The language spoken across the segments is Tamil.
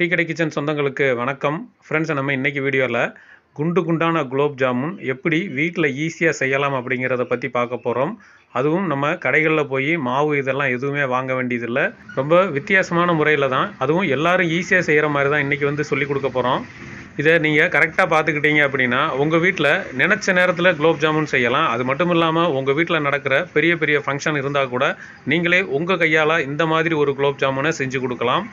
டீ கடை கிச்சன் சொந்தங்களுக்கு வணக்கம். ஃப்ரெண்ட்ஸ் நம்ம இன்றைக்கி வீடியோவில் குண்டு குண்டான குலோப் ஜாமுன் எப்படி வீட்டில் ஈஸியாக செய்யலாம் அப்படிங்கிறத பற்றி பார்க்க போகிறோம் அதுவும் நம்ம கடைகளில் போய் மாவு இதெல்லாம் எதுவுமே வாங்க வேண்டியதில்லை. ரொம்ப வித்தியாசமான முறையில் தான். அதுவும் எல்லாரும் ஈஸியாக செய்கிற மாதிரி தான் இன்றைக்கி வந்து சொல்லிக் கொடுக்க போகிறோம் இதை நீங்கள் கரெக்டாக பார்த்துக்கிட்டீங்க அப்படின்னா உங்கள் வீட்டில் நினச்ச நேரத்தில் குலோப் ஜாமுன் செய்யலாம். அது மட்டும் இல்லாமல் உங்கள் வீட்டில் நடக்கிற பெரிய பெரிய ஃபங்க்ஷன் இருந்தால் கூட நீங்களே உங்கள் கையால் இந்த மாதிரி ஒரு குலோப் ஜாமுனை செஞ்சு கொடுக்கலாம்.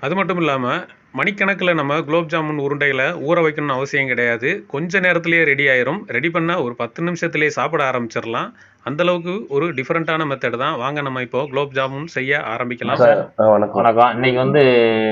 அது மட்டும் இல்லாமல் மணிக்கணக்கில் நம்ம குலோப் ஜாமுன் உருண்டைகளை ஊற வைக்கணும்னு அவசியம் கிடையாது. கொஞ்ச நேரத்திலேயே ரெடி ஆயிரும். ரெடி பண்ணால் ஒரு பத்து நிமிஷத்துலேயே சாப்பிட ஆரம்பிச்சிடலாம். அந்த அளவுக்கு ஒரு டிஃப்ரெண்ட்டான மெத்தட் தான். வாங்க நம்ம இப்போ குலோப் ஜாமுன் செய்ய ஆரம்பிக்கலாம். சார் வணக்கம். வணக்கம். இன்னைக்கு வந்து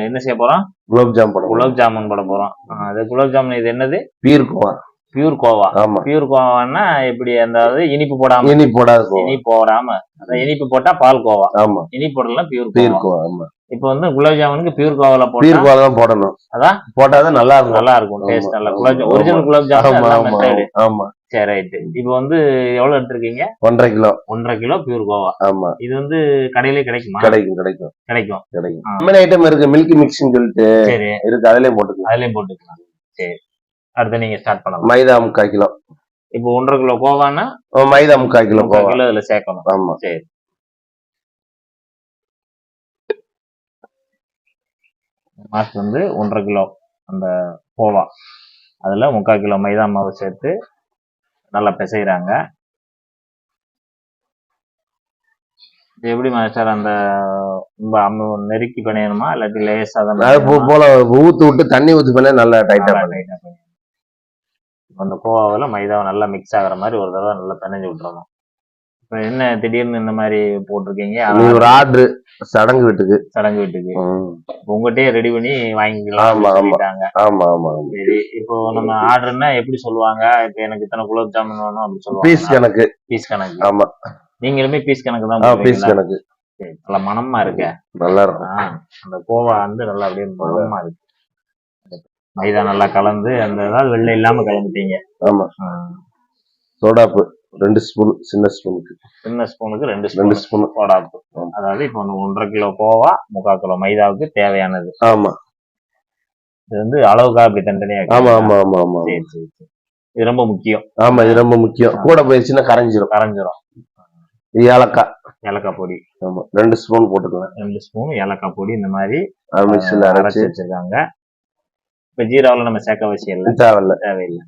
என்ன செய்ய போறோம்? குலோப் ஜாம் போட குலோப் ஜாமுன் போட போறோம். ஆ, அது குலோப் ஜாமுன் இது என்னது? பீர்க்குவா பியூர் கோவா. ஆமா. பியூர் கோவான்னா எப்படி அதாவது இனிப்பு போடாம. இனி போடாத கோவா. இனிப்பு போடாம. அதான் இனிப்பு போட்டா பால் கோவா. ஆமா. இனிப்பு போடலாம் பியூர் கோவா. பீர்க்குவா ஆமா. இப்போ வந்து குலோப் ஜாமுனுக்கு பியூர் கோவால போட்டா பீர்க்குவா தான் போடணும். அதான். போட்டாதான் நல்லா இருக்கும். நல்லா இருக்கும். டேஸ்ட் நல்லா குலோப் ஜாமுன். ஒரிஜினல் குலோப் ஜாமுன் ஆமா சரி ரைட்டு. இப்போ வந்து எவ்வளவு எடுத்திருக்கீங்க? ஒன்றரை கிலோ. ஒன்றரை கிலோ பியூர் கோவா. ஆமா. இது வந்து கடையிலே கிடைக்குமா? கிடைக்கும் கிடைக்கும். கிடைக்கும். கிடைக்கும். கம்மி ஐட்டம் இருக்கு மில்கி மிக்ஸ்னு சொல்லிட்டு சரி. இருக்கு. அதுலயே போட்டுக்கலாம். அதுலயும் போட்டுக்கலாம். சரி. அடுத்து நீங்க ஸ்டார்ட் பண்ணலாம். மைதா முக்கால் கிலோ. இப்போ ஒன்றரை கிலோ கோவான்னா ஓ, மைதா முக்கால் கிலோ கோவா. கிலோ இதுல சேர்க்கணும். ஆமா. சரி. மாசு வந்து ஒன்றரை கிலோ அந்த கோவா. அதுல முக்கால் கிலோ மைதா மாவு சேர்த்து நல்லா பிசைகிறாங்க இது எப்படி மாஸ்டர் அந்த நெருக்கி பிணையணுமா? இல்லாட்டி லேசா தான்? போல ஊத்து விட்டு தண்ணி ஊத்தி பண்ணா நல்லா டைட்டா நல்லா tight ஆ பிணையணும். அந்த கோவாவில் மைதாவை நல்லா மிக்ஸ் ஆகுற மாதிரி ஒரு தடவை நல்லா பிணைஞ்சு விட்டுறணும். இப்போ என்ன திடீர்னு இந்த மாதிரி போட்டிருக்கீங்க? ஒரு ஆர்டர் சடங்கு வீட்டுக்கு. சடங்கு வீட்டுக்கு. உங்ககிட்டயே ரெடி பண்ணி வாங்கிக்கலாம். சொல்லிட்டாங்க. ஆமா ஆமா ஆமா. சரி இப்போ நம்ம ஆர்டர்னா எப்படி சொல்லுவாங்க? இப்போ எனக்கு இத்தனை குலோப் ஜாமுன் வேணும் அப்படின்னு பீஸ் சொல்லுவாங்க கணக்கு. பீஸ் கணக்கு. ஆமா. நீங்களுமே பீஸ் கணக்கு தான் பீஸ்? கணக்கு. நல்ல மனமா இருக்க. நல்லா இருக்கும். அந்த கோவா வந்து நல்லா அப்படியே மனமா இருக்கு. மைதா நல்லா கலந்து அந்த ஏதாவது வெள்ளை இல்லாம கலந்துட்டீங்க. ஆமா. சோடாப்பு ரெண்டு ஸ்பூன் சின்ன ஸ்பூனுக்கு. சின்ன ஸ்பூனுக்கு ரெண்டு ரெண்டு ஸ்பூன். சோடாப்பு. அதாவது இப்போ ஒன்று ஒன்றரை கிலோ கோவா முக்கால் கிலோ மைதாவுக்கு தேவையானது. ஆமா. இது வந்து அளவுக்காக அப்படி தனித்தனியா ஆமா? ஆமா ஆமா ஆமா சரி சரி சரி. இது ரொம்ப முக்கியம். ஆமா இது ரொம்ப முக்கியம். கூட போயிடுச்சுன்னா கரைஞ்சிரும். கரைஞ்சிரும். ஏலக்காய். ஏலக்காய் பொடி. ஆமா. ரெண்டு ஸ்பூன் போட்டுக்கலாம். ரெண்டு ஸ்பூன் ஏலக்காய் பொடி இந்த மாதிரி மிக்சியில் அரைச்சு வச்சிருக்காங்க. இப்ப ஜீராவில் நம்ம சேர்க்க அவசியம் இல்லை. தேவையில்ல. தேவையில்லை.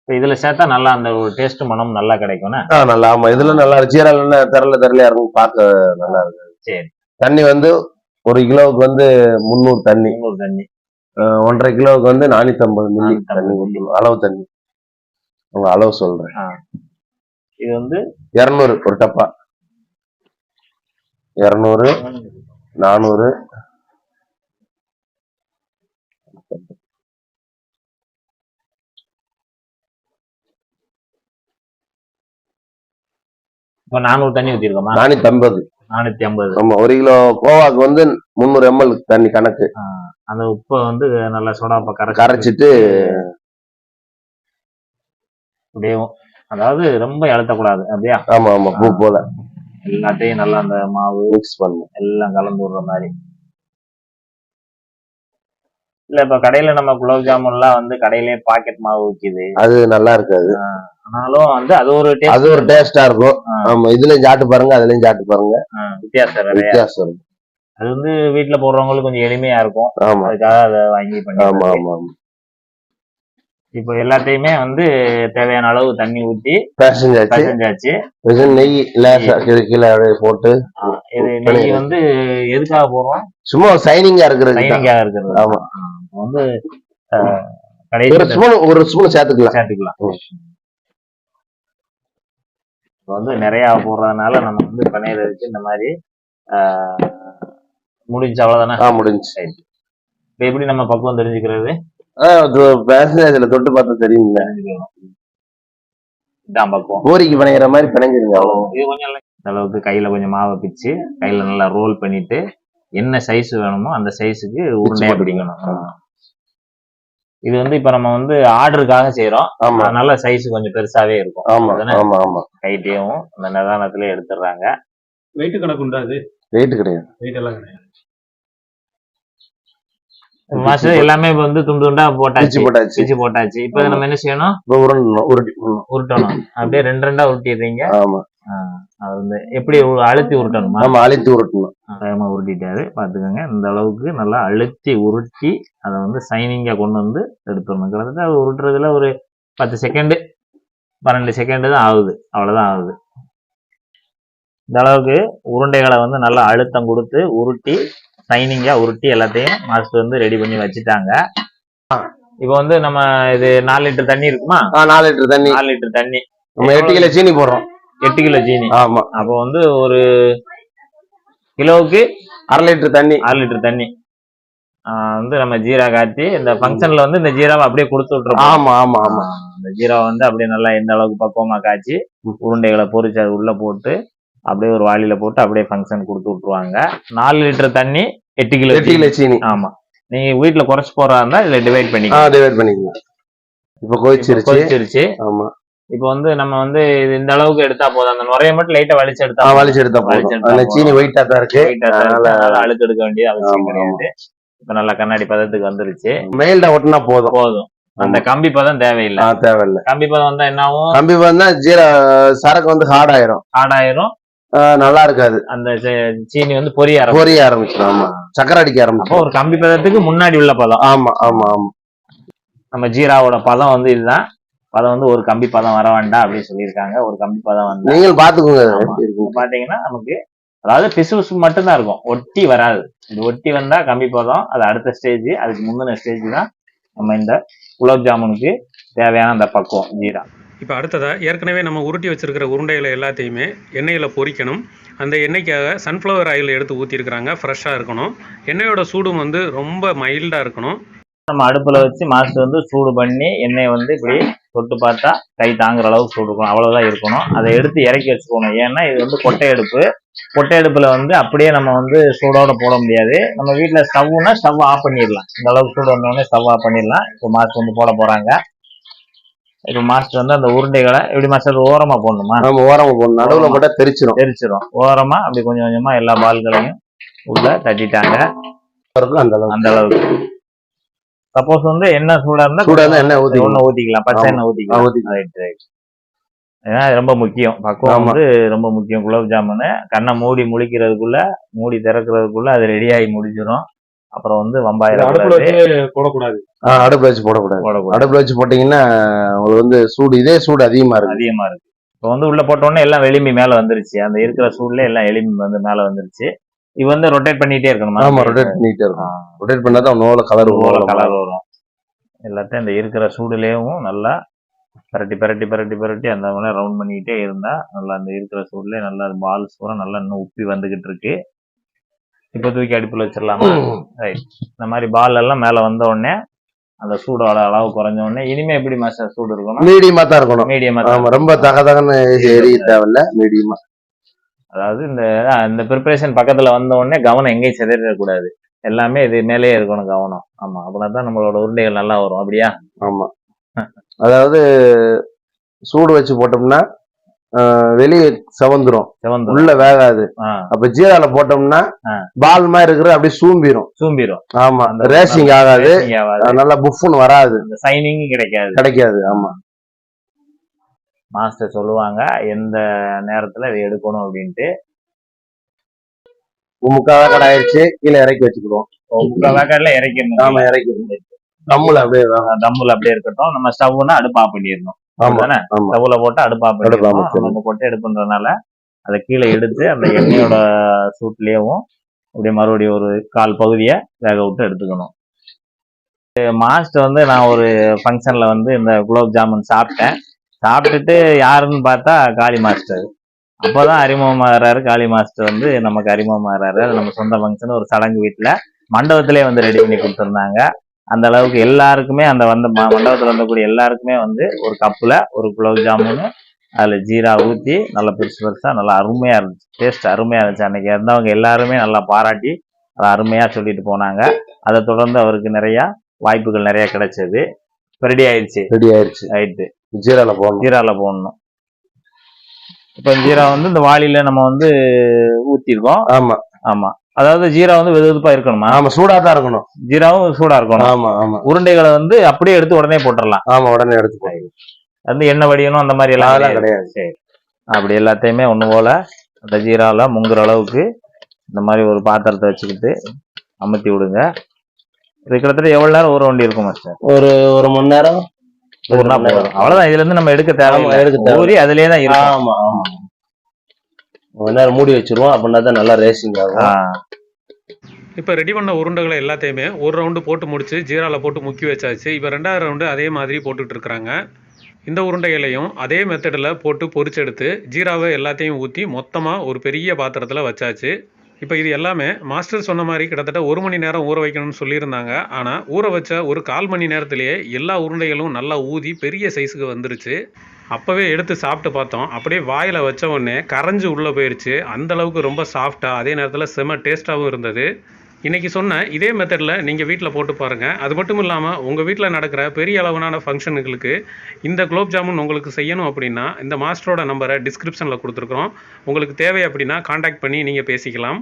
இப்ப இதுல சேர்த்தா நல்லா அந்த ஒரு டேஸ்ட் மனம் நல்லா கிடைக்கும்னா? ஆ நல்லா ஆமா. இதுல நல்லா என்ன திரல திரலையா இருக்கும் பார்க்க நல்லா இருக்கு. சரி. தண்ணி வந்து ஒரு கிலோவுக்கு வந்து முந்நூறு தண்ணி. இன்னொரு தண்ணி. ஒன்றரை கிலோவுக்கு வந்து நானூத்தி ஐம்பது மில்லி 450 தண்ணி. அளவு தண்ணி. உங்க அளவு சொல்றேன். இது வந்து இரநூறு ஒரு டப்பா. இரநூறு நானூறு இப்ப நானூறு தண்ணி ஊத்திருக்கோமா? நானூத்தி ஐம்பது நானூத்தி ஐம்பது ஆமா ஒரு கிலோ கோவாக்கு வந்து முந்நூறு எம்எல் தண்ணி கணக்கு. அந்த உப்பை வந்து நல்லா சோடாப்ப கரைச்சி கரைச்சிட்டு அப்படியே அதாவது ரொம்ப அழுத்தக்கூடாது அப்படியா? ஆமா ஆமா பூ போல. எல்லாத்தையும் நல்லா அந்த மாவு மிக்ஸ் பண்ணணும் எல்லாம் கலந்து விடுற மாதிரி. இல்ல இப்ப கடையில நம்ம குலோப் ஜாமுன்லாம் வந்து கடையிலேயே பாக்கெட் மாவு விக்குது. அது நல்லா இருக்காது. ஆனாலும் வந்து அது ஒரு அது ஒரு டேஸ்டா இருக்கும். ஆமா இதுலயும் சாப்பிட்டு பாருங்க அதுலயும் சாப்பிட்டு பாருங்க. வித்தியாசம் வித்தியாசம் அது வந்து வீட்டுல போடுறவங்களுக்கு கொஞ்சம் எளிமையா இருக்கும். அதுக்காக அதை வாங்கி ஆமா பண்ணி ஆமா ஆமா. இப்போ எல்லாத்தையுமே வந்து தேவையான அளவு தண்ணி ஊத்தி பேசஞ்சாச்சு. நெய் கீழே போட்டு இது நெய் வந்து எதுக்காக போடுறோம்? சும்மா சைனிங்கா இருக்கிறது லைனிங்காக இருக்கிறது. ஆமா. வந்து ஒரு ஸ்பூன் ஒரு ஸ்பூன் சேர்த்துக்கலாம். சேர்த்துக்கலாம். வந்து நிறைய போடுறதுனால நம்ம வந்து பனையில வச்சு இந்த மாதிரி முடிஞ்சு அவ்வளவுதானே? முடிஞ்சு. இப்போ எப்படி நம்ம பக்குவம் தெரிஞ்சுக்கிறது? ஆ பேசஞ்சாச்சுல தொட்டு பார்த்தா தெரியுங்களா பூரிக்கு பிணைகிற மாதிரி பிணைஞ்சிருங்க அவ்வளவு. இது கொஞ்சம் இல்லை. இந்த அளவுக்கு கையில கொஞ்சம் மாவை பிச்சு கையில நல்லா ரோல் பண்ணிட்டு என்ன சைஸ் வேணுமோ அந்த சைஸுக்கு உருண்டையா. பிடிக்கணும். இது வந்து இப்ப நம்ம வந்து ஆர்டருக்காக செய்யறோம் அதனால சைஸ் கொஞ்சம் பெருசாவே இருக்கும். ஆமா அந்த நிதானத்திலே எடுத்துடுறாங்க. வெயிட் கணக்கு உண்டா அது? வெயிட் கிடையாது. வெயிட் எல்லாம் கிடையாது. மாஸ்டர் எல்லாமே வந்து துண்டு துண்டா போட்டாச்சு. போட்டாச்சு. பிச்சு போட்டாச்சு. இப்போ நம்ம என்ன செய்யணும்? உருண்டணும் உருட்டி. உருட்டணும். அப்படியே ரெண்டு ரெண்டா உருட்டிடுறீங்க. ஆமா. அது வந்து எப்படி அழுத்தி உருட்டணுமா? ஆமா அழுத்தி உருட்டணும். வேகமா உருட்டிட்டாரு. பாத்துக்கோங்க இந்த அளவுக்கு நல்லா அழுத்தி உருட்டி அதை வந்து சைனிங்கா கொண்டு வந்து எடுத்துடணும். கிட்டத்தட்ட உருட்டுறதுல ஒரு பத்து செகண்டு பன்னெண்டு செகண்டு தான் ஆகுது. அவ்வளவுதான் ஆகுது. இந்த அளவுக்கு உருண்டைகளை வந்து நல்லா அழுத்தம் கொடுத்து உருட்டி சைனிங்கா உருட்டி எல்லாத்தையும் மாஸ்டர் வந்து ரெடி பண்ணி வச்சுட்டாங்க. இப்போ வந்து நம்ம இது நாலு லிட்டர் தண்ணி இருக்குமா? நாலு லிட்டர் தண்ணி. நாலு லிட்டர் தண்ணி. நம்ம எட்டு கிலோ சீனி போடுறோம். எட்டு கிலோ ஜீனி ஆமா. அப்போ வந்து ஒரு கிலோவுக்கு அரை லிட்டர் தண்ணி. ஆறு லிட்டர் தண்ணி. வந்து நம்ம ஜீரா காய்ச்சி இந்த ஃபங்க்ஷன்ல வந்து இந்த ஜீராவை அப்படியே கொடுத்து விட்டுருப்போம் ஆமா ஆமா ஆமா. இந்த ஜீராவை வந்து அப்படியே நல்லா எந்த அளவுக்கு பக்குவமா காய்ச்சி உருண்டைகளை பொரிச்சு அது உள்ள போட்டு அப்படியே ஒரு வாளியில போட்டு அப்படியே ஃபங்க்ஷன் கொடுத்து விட்டுருவாங்க. நாலு லிட்டர் தண்ணி எட்டு கிலோ எட்டு கிலோ சீனி. ஆமா. நீங்க வீட்ல குறைச்சு போறதா இருந்தா இதுல டிவைட் பண்ணிக்கலாம். டிவைட் பண்ணிக்கலாம். இப்ப கொதிச்சிருச்சு. கொதிச்சிருச்சு. ஆமா. இப்போ வந்து நம்ம வந்து இது இந்த அளவுக்கு எடுத்தா போதும். அந்த நுரைய மட்டும் லைட்டா வலிச்சு எடுத்தா போதும். வலிச்சு எடுத்தா போதும். போதும். சீனி ஒயிட்டா தான் இருக்கு. தான் அழுக்கு எடுக்க வேண்டிய அவசியம் கிடையாது. இப்ப நல்லா கண்ணாடி பதத்துக்கு வந்துருச்சு. மெயில்ட ஒட்டினா போதும். போதும். அந்த கம்பி பதம் தேவையில்லை. தேவையில்ல. கம்பி பதம் வந்தா என்ன ஆகும்? கம்பி வந்தா ஜீரா சரக்கு வந்து ஹார்ட் ஆயிரும். ஆடாயிரம் ஆ, நல்லா இருக்காது. அந்த சீனி வந்து பொரிய பொரிய ஆரம்பிச்சிடும் ஆமா. சக்கரை அடிக்க ஆரம்பிச்சிடும் ஒரு கம்பி பதத்துக்கு முன்னாடி உள்ள பதம். ஆமா ஆமா ஆமா. நம்ம ஜீராவோட பதம் வந்து இதுதான். பதம் வந்து ஒரு கம்பி பதம் வர வேண்டாம் அப்படின்னு சொல்லியிருக்காங்க. ஒரு கம்பி பதம் வந்து. நீங்கள் பாத்துக்கோங்க. பாத்தீங்கன்னா நமக்கு அதாவது பிசு பிசு மட்டும்தான் இருக்கும். ஒட்டி வராது. இது ஒட்டி வந்தா கம்பி பதம் அது அடுத்த ஸ்டேஜ் அதுக்கு முந்தின ஸ்டேஜ் தான் நம்ம இந்த குலோப் ஜாமுனுக்கு தேவையான அந்த பக்குவம் ஜீரா. இப்போ அடுத்ததாக ஏற்கனவே நம்ம உருட்டி வச்சுருக்கிற உருண்டைகளை எல்லாத்தையுமே எண்ணெயில் பொரிக்கணும் அந்த எண்ணெய்க்காக சன்ஃப்ளவர் ஆயில் எடுத்து ஊற்றிருக்கிறாங்க ஃப்ரெஷ்ஷாக இருக்கணும். எண்ணெயோட சூடும் வந்து ரொம்ப மைல்டாக இருக்கணும். நம்ம அடுப்பில் வச்சு மாஸ்டர் வந்து சூடு பண்ணி எண்ணெயை வந்து இப்படி தொட்டு பார்த்தா கை தாங்குற அளவுக்கு சூடு இருக்கணும். அவ்வளோதான் இருக்கணும். அதை எடுத்து இறக்கி வச்சுக்கணும். ஏன்னா இது வந்து கொட்டை அடுப்பு. கொட்டை அடுப்பில் வந்து அப்படியே நம்ம வந்து சூடோட போட முடியாது. நம்ம வீட்டில் ஸ்டவ்னா ஸ்டவ் ஆஃப் பண்ணிடலாம். இந்த அளவுக்கு சூடு வந்தோடனே ஸ்டவ் ஆஃப் பண்ணிடலாம். இப்போ மாஸ்டர் வந்து போட போகிறாங்க இப்போ மாஸ்டர் வந்து அந்த உருண்டைகளை எப்படி மாஸ்டர் ஓரமா போடணுமா? நம்ம ஓரமா போடணும். நடுவுல போட்டா தெரிச்சிரும். தெரிச்சிடும் ஓரமா அப்படி கொஞ்சம் கொஞ்சமா எல்லா பால்களையும் உள்ள தட்டிட்டாங்க. அந்த அளவுக்கு. அந்த அளவுக்கு. சப்போஸ் வந்து எண்ணெய் சூடா இருந்தா சூடா இருந்தா எண்ணெய் ஊத்தி ஒண்ணு ஊத்திக்கலாம். பச்சை. எண்ணெய் ஊத்திக்கலாம். ஊத்தி ரைட் ரைட் ஏன்னா ரொம்ப முக்கியம். பக்குவம். வந்து ரொம்ப முக்கியம். குலோப் ஜாமுனு. கண்ணை மூடி முழிக்கிறதுக்குள்ள மூடி திறக்கிறதுக்குள்ள அது ரெடி ஆகி முடிஞ்சிடும் அப்புறம் வந்து வம்பாயிரம் போடக்கூடாது. ஆ, அடுப்புல வச்சு போடக்கூடாது. போடக்கூடாது. அடுப்புல வச்சு போட்டீங்கன்னா உங்களுக்கு வந்து சூடு இதே சூடு அதிகமா இருக்கு. அதிகமா இருக்கு. இப்போ வந்து உள்ள போட்ட உடனே எல்லாம் எலும்பி மேல வந்துருச்சு. அந்த இருக்கிற சூடுல எல்லாம் எலும்பி வந்து மேல வந்துருச்சு. இது வந்து ரொட்டேட் பண்ணிட்டே இருக்கணும்? ஆமா ரொட்டேட் பண்ணிட்டே இருக்கும் ரொட்டேட் பண்ணாதான் நோல கலர் கலர் வரும். எல்லாத்தையும் இந்த இருக்கிற சூடுலேயும் நல்லா பரட்டி பரட்டி பரட்டி பரட்டி அந்த மாதிரி ரவுண்ட் பண்ணிக்கிட்டே இருந்தா நல்லா அந்த இருக்கிற சூடுலயே நல்லா பால்ஸ் பூரா நல்லா இன்னும் உப்பி வந்துகிட்டு இருக்கு. இப்போ தூக்கி அடுப்புல வச்சிடலாமா? ரைட் இந்த மாதிரி பால் எல்லாம் மேல வந்த உடனே அந்த சூடோட அளவு குறைஞ்ச உடனே இனிமே எப்படி மாஸ்டர் சூடு இருக்கணும்? மீடியமா தான் இருக்கணும். மீடியமா ஆமா ரொம்ப தக தகன்னு எரிய தேவையில்ல மீடியமா. அதாவது இந்த இந்த ப்ரிப்பரேஷன் பக்கத்துல வந்த உடனே கவனம் எங்கேயும் சிதறிடக்கூடாது எல்லாமே இது மேலேயே இருக்கணும் கவனம். ஆமா அப்படின்னா தான் நம்மளோட உருண்டைகள் நல்லா வரும். அப்படியா? ஆமா. அதாவது சூடு வச்சு போட்டோம்னா வெளியே செவந்துரும். சிவந்து உள்ள வேகாது. அப்ப ஜீரால போட்டோம்னா. பால் மாதிரி இருக்கிறது அப்படியே சூம்பிரும். சூம்பிரும். ஆமா. ரேசிங் ஆகாது. நல்லா புஃப்னு வராது. சைனிங் கிடைக்காது. கிடைக்காது. ஆமா. மாஸ்டர் சொல்லுவாங்க எந்த நேரத்துல இதை எடுக்கணும்? அப்படின்ட்டு. முக்கால் கடை ஆயிடுச்சு கீழே இறக்கி வச்சுக்கிடுவோம். முக்கால் வேக்காடுல இறக்கிடணும். ஆமா இறக்கி தம்முல அப்படியே. தம்முல அப்படியே இருக்கட்டும். நம்ம ஸ்டவ்னா அடுப்பு ஆஃப் பண்ணிடணும். ஸ்டவ்ல போட்டு அடுப்பு. நம்ம கொட்டை எடுப்புன்றதுனால அதை கீழே எடுத்து அந்த எண்ணெயோட சூட்லயும் அப்படியே மறுபடியும் ஒரு கால் பகுதியை வேக விட்டு எடுத்துக்கணும். மாஸ்டர் வந்து நான் ஒரு ஃபங்க்ஷன்ல வந்து இந்த குலோப் ஜாமுன் சாப்பிட்டேன். சாப்பிட்டுட்டு யாருன்னு பார்த்தா காளி மாஸ்டர். அப்போதான் அறிமுகமாகறாரு காளி மாஸ்டர் வந்து நமக்கு அறிமுகமாகறாரு அது நம்ம சொந்த ஃபங்க்ஷன் ஒரு சடங்கு வீட்டுல மண்டபத்திலே வந்து ரெடி பண்ணி கொடுத்துருந்தாங்க. அந்த அளவுக்கு எல்லாருக்குமே அந்த வந்த மண்டபத்துல வந்தக்கூடிய எல்லாருக்குமே வந்து ஒரு கப்புல ஒரு குலோப் ஜாமுன் அதுல ஜீரா ஊத்தி நல்லா பெருசு பெருசா நல்லா அருமையா இருந்துச்சு. டேஸ்ட் அருமையா இருந்துச்சு. அன்னைக்கு இருந்தவங்க எல்லாருமே நல்லா பாராட்டி அதை அருமையா சொல்லிட்டு போனாங்க. அதை தொடர்ந்து அவருக்கு நிறைய வாய்ப்புகள் நிறைய கிடைச்சது. ரெடி ஆயிடுச்சு. ரெடி ஆயிடுச்சு. ரைட்டு ஜீரால போடணும். ஜீரால போடணும். இப்போ ஜீரா வந்து இந்த வாளியில நம்ம வந்து ஊத்திருக்கோம். ஆமா. ஆமா. அதாவது ஜீரா வந்து வெது வெதுப்பா இருக்கணுமா? ஆமா சூடா தான் இருக்கணும். ஜீராவும் சூடா இருக்கணும். ஆமா ஆமா. உருண்டைகளை வந்து அப்படியே எடுத்து உடனே போட்டுடலாம் ஆமா உடனே எடுத்து போய் வந்து எண்ணெய் வடியணும் அந்த மாதிரி எல்லாம் கிடையாது. சரி. அப்படி எல்லாத்தையுமே ஒண்ணு போல அந்த ஜீராவில் முங்குற அளவுக்கு இந்த மாதிரி ஒரு பாத்திரத்தை வச்சுக்கிட்டு அமுத்தி விடுங்க. இது கிட்டத்தட்ட எவ்வளவு நேரம் ஊற வேண்டி இருக்கும் மாஸ்டர் ஒரு ஒரு மணி நேரம்? அவ்வளவுதான். இதுல இருந்து நம்ம எடுக்க தேவையில்லை. எடுக்க தேவை. ஊறி அதுலயே தான் இருக்கும் நேரம் மூடி வச்சிருவோம் அப்படின்னா தான் நல்லா ரேசிங் ஆகும். இப்போ ரெடி பண்ண உருண்டைகளை எல்லாத்தையுமே ஒரு ரவுண்டு போட்டு முடிச்சு ஜீராவில் போட்டு முக்கி வச்சாச்சு. இப்போ ரெண்டாவது ரவுண்டு அதே மாதிரி போட்டுட்டு இருக்கிறாங்க. இந்த உருண்டைகளையும் அதே மெத்தடில் போட்டு பொரிச்செடுத்து ஜீராவை எல்லாத்தையும் ஊற்றி மொத்தமாக ஒரு பெரிய பாத்திரத்தில் வச்சாச்சு. இப்போ இது எல்லாமே மாஸ்டர் சொன்ன மாதிரி கிட்டத்தட்ட ஒரு மணி நேரம் ஊற வைக்கணும்னு சொல்லியிருந்தாங்க. ஆனால் ஊற வச்ச ஒரு கால் மணி நேரத்திலேயே எல்லா உருண்டைகளும் நல்லா ஊதி பெரிய சைஸுக்கு வந்துருச்சு. அப்போவே எடுத்து சாப்பிட்டு பார்த்தோம். அப்படியே வாயில் வச்ச உடனே கரைஞ்சி உள்ளே போயிடுச்சு அந்தளவுக்கு ரொம்ப சாஃப்டாக அதே நேரத்தில் செம டேஸ்ட்டாகவும் இருந்தது. இன்றைக்கி சொன்ன இதே மெத்தடில் நீங்கள் வீட்டில் போட்டு பாருங்கள் அது மட்டும் இல்லாமல் உங்கள் வீட்டில் நடக்கிற பெரிய அளவிலான ஃபங்க்ஷனுங்களுக்கு இந்த குலோப் ஜாமுன் உங்களுக்கு செய்யணும் அப்படின்னா இந்த மாஸ்டரோட நம்பரை டிஸ்கிரிப்ஷனில் கொடுத்துருக்குறோம். உங்களுக்கு தேவை அப்படின்னா காண்டாக்ட் பண்ணி நீங்கள் பேசிக்கலாம்.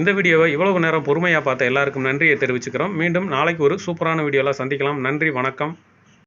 இந்த வீடியோவை இவ்வளவு நேரம் பொறுமையாக பார்த்த எல்லாருக்கும் நன்றியை தெரிவிச்சுக்கிறோம். மீண்டும் நாளைக்கு ஒரு சூப்பரான வீடியோவில் சந்திக்கலாம். நன்றி வணக்கம்.